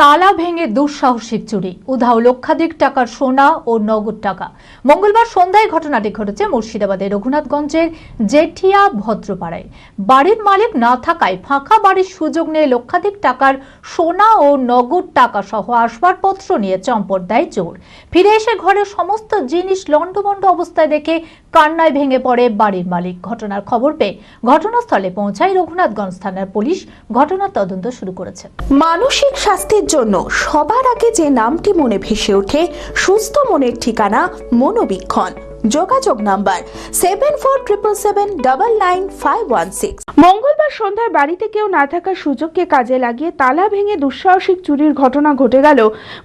তালা ভেঙে দুঃসাহসিক চুরি। উধাও লক্ষাধিক টাকার সোনা ও নগদ টাকা। মঙ্গলবার সন্ধ্যায় ঘটনাটি ঘটেছে মুর্শিদাবাদের রঘুনাথগঞ্জের জেঠিয়া ভদ্রপাড়ায়। বাড়ির মালিক না থাকায় ফাঁকা বাড়ির সুযোগ নিয়ে লক্ষাধিক টাকার সোনা ও নগদ টাকা সহ আসবাবপত্র নিয়ে চম্পট দেয় চোর। ফিরে এসে ঘরের সমস্ত জিনিস লণ্ডভণ্ড অবস্থায় দেখে কান্নায় ভেঙে পড়ে বাড়ির মালিক। ঘটনার খবর পেয়ে ঘটনাস্থলে পৌঁছায় রঘুনাথগঞ্জ থানার পুলিশ। ঘটনার তদন্ত শুরু করেছে। মানসিক স্বাস্থ্যের জন্য সবার আগে যে নামটি মনে ভেসে ওঠে সুস্থ মনের ঠিকানা মনোবীক্ষণ। যোগাযোগ number seven four triple seven double nine five one six মঙ্গলবার সন্ধ্যায় বাড়িতে কেউ না থাকার সুযোগকে কাজে লাগিয়ে তালা ভেঙে দুঃসাহসিক চুরির ঘটনা ঘটে গেল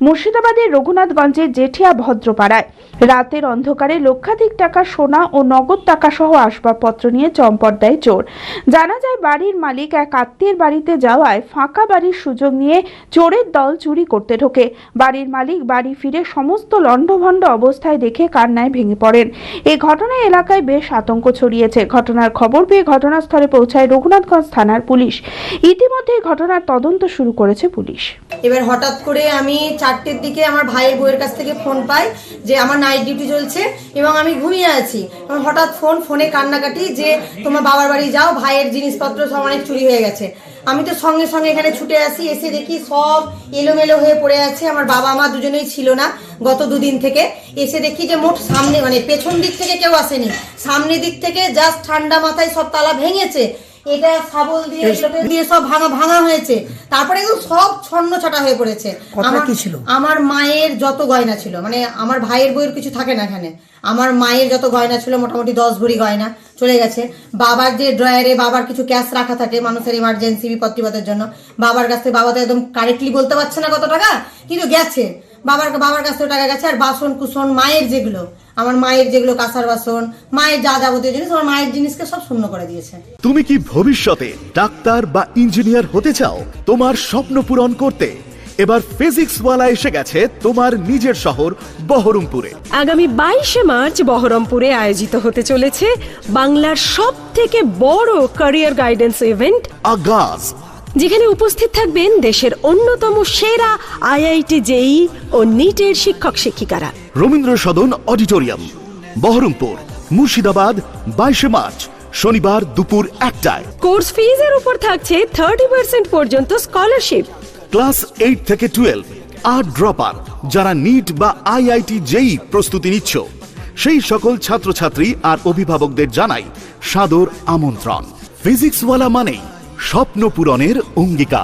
মুর্শিদাবাদের রঘুনাথগঞ্জের জেঠিয়া ভদ্রপাড়ায়। রাতের অন্ধকারে লক্ষাধিক টাকা সোনা ও নগদ টাকা সহ আসবাবপত্র নিয়ে চম্পট দেয় চোর। জানা যায় বাড়ির মালিক এক আত্মীয়ের বাড়িতে যাওয়ায় ফাঁকা বাড়ির সুযোগ নিয়ে চোরের দল চুরি করতে ঢোকে। বাড়ির মালিক বাড়ি ফিরে সমস্ত লণ্ডভণ্ড অবস্থায় দেখে কান্নায় ভেঙে পড়েন। এই ঘটনায় এলাকায় বেশ আতঙ্ক ছড়িয়েছে। ঘটনার খবর পেয়ে ঘটনাস্থলে পৌঁছায় রঘুনাথগঞ্জ থানার পুলিশ। ইতিমধ্যে ঘটনার তদন্ত শুরু করেছে পুলিশ। এবার হঠাৎ করে আমি চারটের দিকে আমার ভাইয়ের বউয়ের কাছ থেকে ফোন পাই যে আমার নাইট ডিউটি চলছে এবং আমি ঘুমিয়ে আছি। হঠাৎ ফোন, ফোনে কান্নাকাটি যে তোমার বাবার বাড়ি যাও, ভাইয়ের জিনিসপত্র সব অনেক চুরি হয়ে গেছে। আমি তো সঙ্গে সঙ্গে এখানে ছুটে আসি এসে দেখি সব এলোমেলো হয়ে পড়ে আছে। আমার বাবা মা দুজনেই ছিল না গত দুদিন থেকে। এসে দেখি যে মোট সামনে মানে পেছন দিক থেকে কেউ আসেনি। সামনের দিক থেকে জাস্ট ঠান্ডা মাথায় সব তালা ভেঙেছে। এটা শাবল দিয়ে দিয়ে সব ভাঙা ভাঙা হয়েছে। তারপরে একদম সব ছন্ন ছটা হয়ে পড়েছে। আমার কি ছিল? আমার মায়ের যত গয়না ছিল মানে আমার ভাইয়ের বইয়ের কিছু থাকে না এখানে। আমার মায়ের যত গয়না ছিল মোটামুটি দশ ভরি গয়না। চলে গেছে। বাবার যে ড্রয়ারে বাবার কিছু ক্যাশ রাখা থাকে মানুষের ইমার্জেন্সি বিপদ জন্য, বাবার কাছ থেকে বাবা তো একদম কারেক্টলি বলতে পারছে না কত টাকা, কিন্তু গেছে। বাবার বাবার কাছ থেকে টাকা গেছে আর বাসন কুসন, মায়ের যেগুলো, আমার মায়ের যেগুলো কাঁসার বাসন, মায়ের যা যাবতীয় জিনিস, আমার মায়ের জিনিসকে সব শূন্য করে দিয়েছে। তুমি কি ভবিষ্যতে ডাক্তার বা ইঞ্জিনিয়ার হতে চাও? তোমার স্বপ্ন পূরণ করতে এবার ফিজিক্সওয়ালা এসে গেছে তোমার নিজের শহর বহরমপুরে। আগামী বাইশে মার্চ বহরমপুরে আয়োজিত হতে চলেছে বাংলার সব থেকে বড় ক্যারিয়ার গাইডেন্স ইভেন্ট আগাজ। যেখানে উপস্থিত থাকবেন দেশের অন্যতম সেরা আইআইটি জেই ও নিটের শিক্ষক শিক্ষিকারা। রবীন্দ্র সদন অডিটোরিয়াম বহরমপুর মুর্শিদাবাদ বাইশে মার্চ শনিবার দুপুর একটায়। কোর্স ফিজের উপর থাকছে থার্টি পার্সেন্ট পর্যন্ত স্কলারশিপ ক্লাস এইট থেকে টুয়েলভ, আর ড্রপার যারা নিট বা আইআইটি জেই প্রস্তুতি নিচ্ছ। সেই সকল ছাত্রছাত্রী আর অভিভাবকদের জানাই সাদর আমন্ত্রণ। ফিজিক্সওয়ালা মানেই স্বপ্ন পূরণের অঙ্গীকার